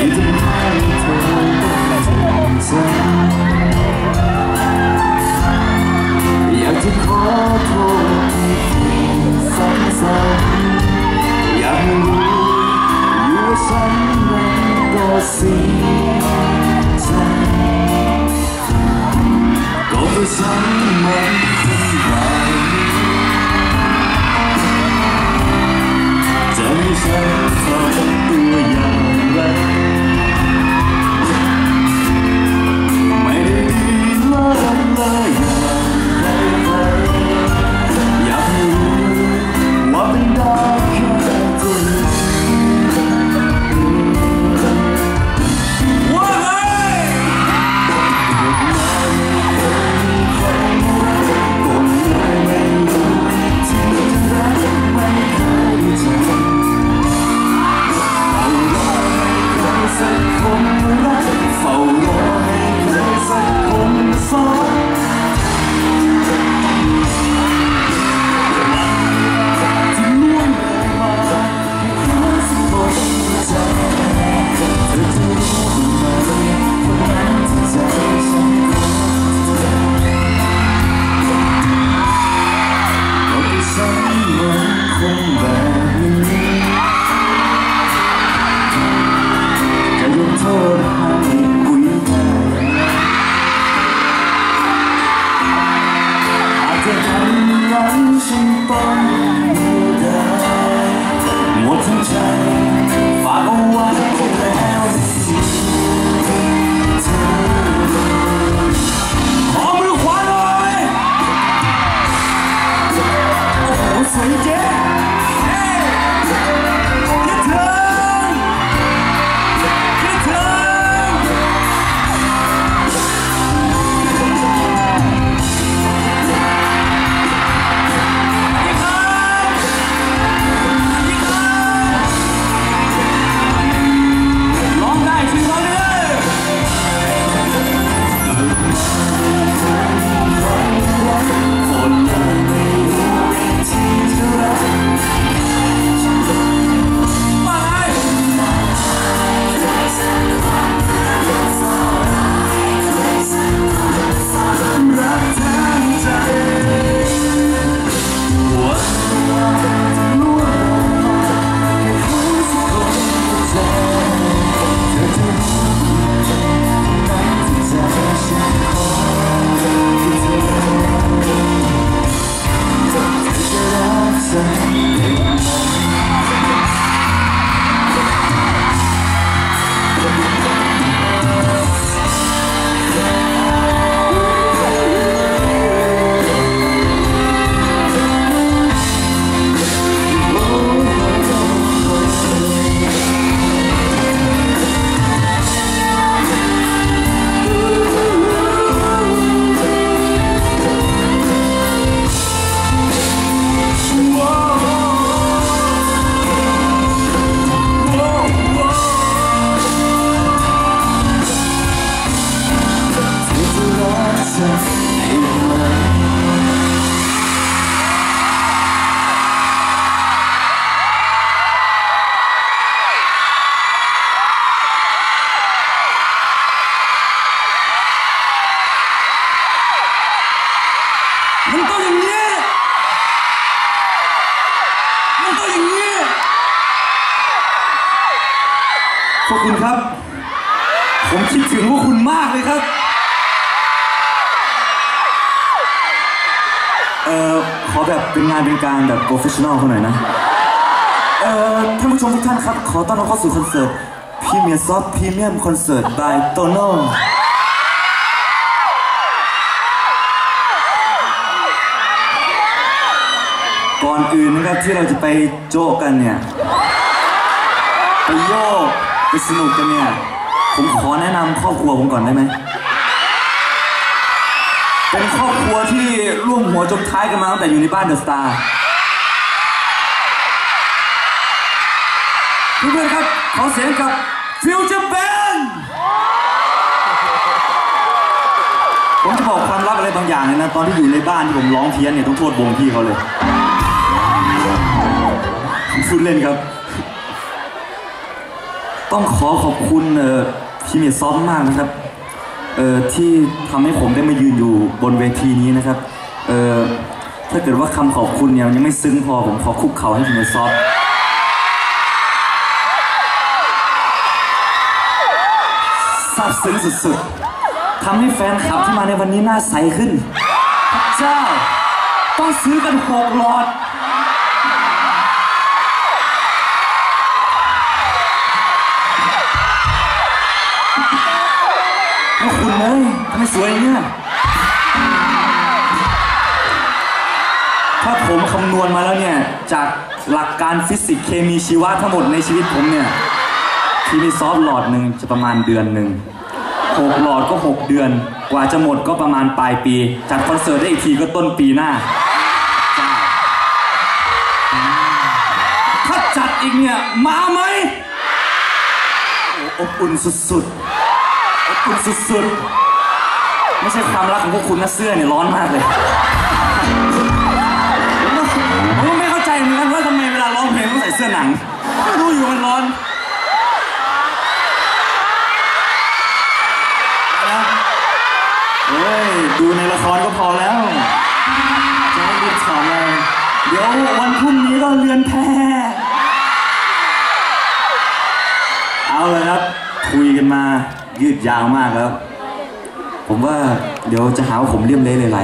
ที่ำร้ายฉันต้องได้ห รักฉันได้ไหมมันต้องอย่างนี้มันต้องอย่างนี้ขอบคุณครับ ผมคิดถึงพวกคุณมากเลยครับ อ่อขอแบบเป็นงานเป็นการแบบโปรเฟชชั่นอลเขาหน่อยนะ เอ่อท่านผู้ชมทุกท่านครับ ขอต้อนรับเข้าสู่คอนเสิร์ตพรีเมียร์ซอฟพรีเมียมคอนเสิร์ต by โตโน่ก่อนอื่นนะครับที่เราจะไปโจกกันเนี่ย ไปโยก ไปสนุกกันเนี่ย ผมขอแนะนำครอบครัวผมก่อนได้ไหม เป็นครอบครัวที่ร่วมหัวจมท้ายกันมาตั้งแต่อยู่ในบ้านเดอะสตาร์เพื่อนๆครับ ขอเสียงกับฟิวเจอร์แบนผมจะบอกความลับอะไรบางอย่างเลยนะ ตอนที่อยู่ในบ้านที่ผมร้องเพี้ยนเนี่ย ต้องโทษวงพี่เขาเลยพูดเล่นครับ ต้องขอขอบคุณเอ่อพี่เมียซอฟมากนะครับ เอ่อที่ทำให้ผมได้มายืนอยู่บนเวทีนี้นะครับเอ่อถ้าเกิดว่าคำขอบคุณเนี่ยมันยังไม่ซึ้งพอผมขอคุกเข่าให้พี่เมียซอฟซาบซึ้งสุดๆทำให้แฟนคลับที่มาในวันนี้หน้าใสขึ้นพระเจ้า ต้องซื้อกันหกหลอด เลยทำไมสวยอย่างเนี่ยถ้าผมคำนวณมาแล้วเนี่ย จากหลักการฟิสิกส์เคมีชีวะทั้งหมดในชีวิตผมเนี่ย ทีมีซอฟต์หลอดหนึ่งจะประมาณเดือนหนึ่งหกหลอดก็หกเดือน กว่าจะหมดก็ประมาณปลายปี จัดคอนเสิร์ตได้อีกทีก็ต้นปีหน้า ถ้าจัดอีกเนี่ย มาไหมโอ้อบอุ่นสุดๆ อบอุ่นสุดๆ ไม่ใช่ความรักของพวกคุณนะเสื้อเนี่ยร้อนมากเลยผมก็ผมก็ไม่เข้าใจเหมือนกันว่าทำไมเวลาร้องเพลงต้องใส่เสื้อหนังรู้อยู่มันร้อนเฮ้ยดูในละครก็พอแล้วจะไม่รีบถามเลยเดี๋ยววันพรุ่งนี้ก็เรือนแพเอาเลยครับคุยกันมา ยืดยาวมากแล้วผมว่าเดี๋ยวจะหาว่าผมเลี่ยมเละเลยไร